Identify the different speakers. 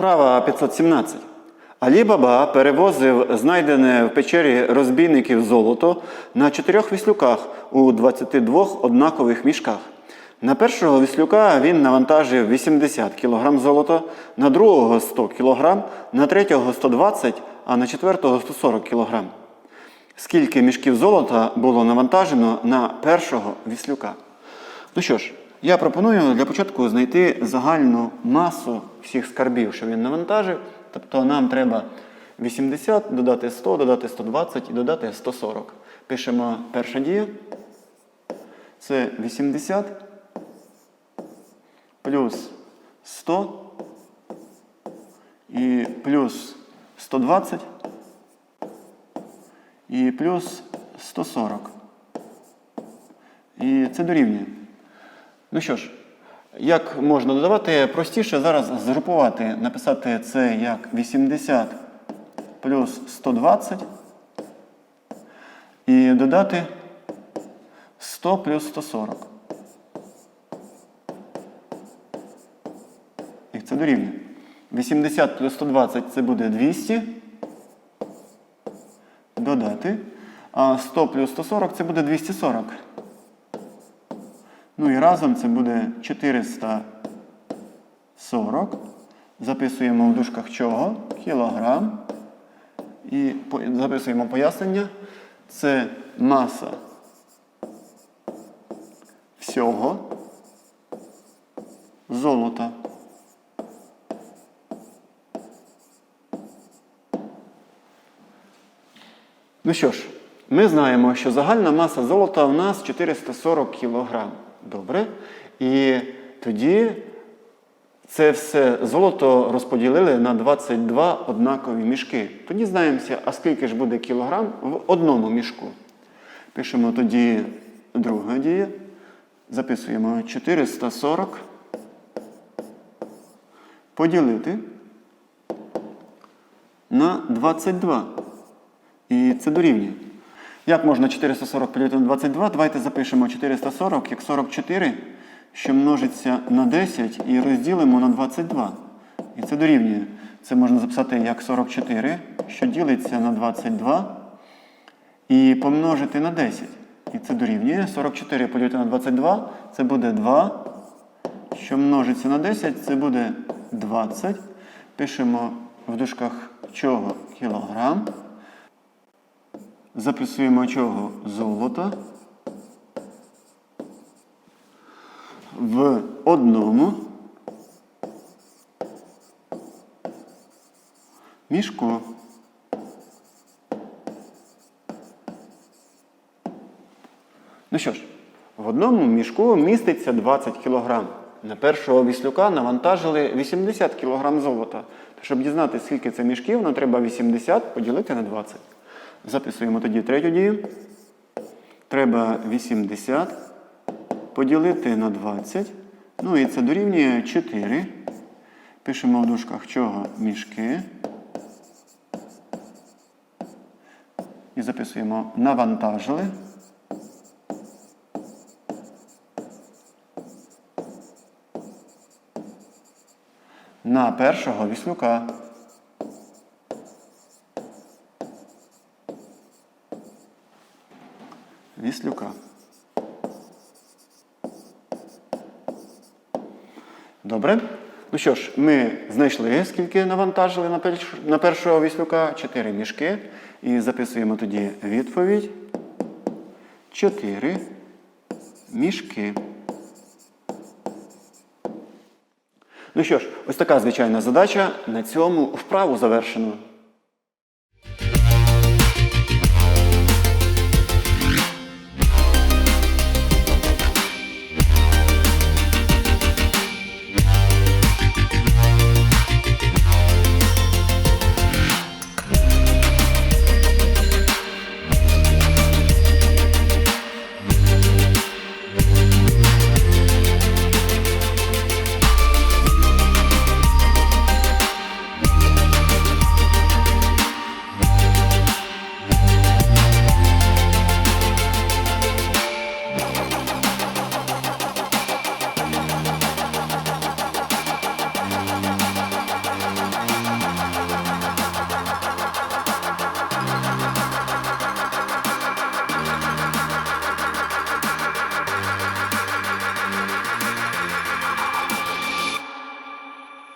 Speaker 1: Вправа 517. Алі Баба перевозив знайдене в печері розбійників золото на чотирьох віслюках у 22 однакових мішках. На першого віслюка він навантажив 80 кг золота, на другого 100 кг, на третього 120 а на четвертого 140 кг. Скільки мішків золота було навантажено на першого віслюка? Ну що ж, я пропоную для початку знайти загальну масу всіх скарбів, що він навантажив. Тобто нам треба 80, додати 100, додати 120 і додати 140. Пишемо перша дія. Це 80 плюс 100 і плюс 120 і плюс 140. І це дорівнює. Ну що ж, як можна додавати? Простіше зараз згрупувати, написати це як 80 плюс 120 і додати 100 плюс 140. І це дорівнює. 80 плюс 120 це буде 200. Додати. А 100 плюс 140 це буде 240. Ну і разом це буде 440. Записуємо в дужках чого? Кілограм. І записуємо пояснення. Це маса всього золота. Ну що ж, ми знаємо, що загальна маса золота у нас 440 кг. Добре. І тоді це все золото розподілили на 22 однакові мішки. Тоді знаємося, а скільки ж буде кілограм в одному мішку. Пишемо тоді друга дія. Записуємо 440 поділити на 22. І це дорівнює. Як можна 440 поділити на 22? Давайте запишемо 440 як 44, що множиться на 10 і розділимо на 22. І це дорівнює. Це можна записати як 44, що ділиться на 22 і помножити на 10. І це дорівнює. 44 поділити на 22 це буде 2. Що множиться на 10, це буде 20. Пишемо в дужках чого кілограм. Записуємо чого золота в одному мішку. Ну що ж, в одному мішку міститься 20 кг. На першого віслюка навантажили 80 кг золота. Щоб дізнатися, скільки це мішків, нам треба 80 поділити на 20. Записуємо тоді третю дію. Треба 80 поділити на 20. Ну і це дорівнює 4. Пишемо в дужках чого мішки. І записуємо навантажили. На першого віслюка. Віслюка. Добре. Ну що ж, ми знайшли, скільки навантажили на, перш... на першого віслюка. 4 мішки. І записуємо тоді відповідь. 4 мішки. Ну що ж, ось така звичайна задача. На цьому вправу завершено.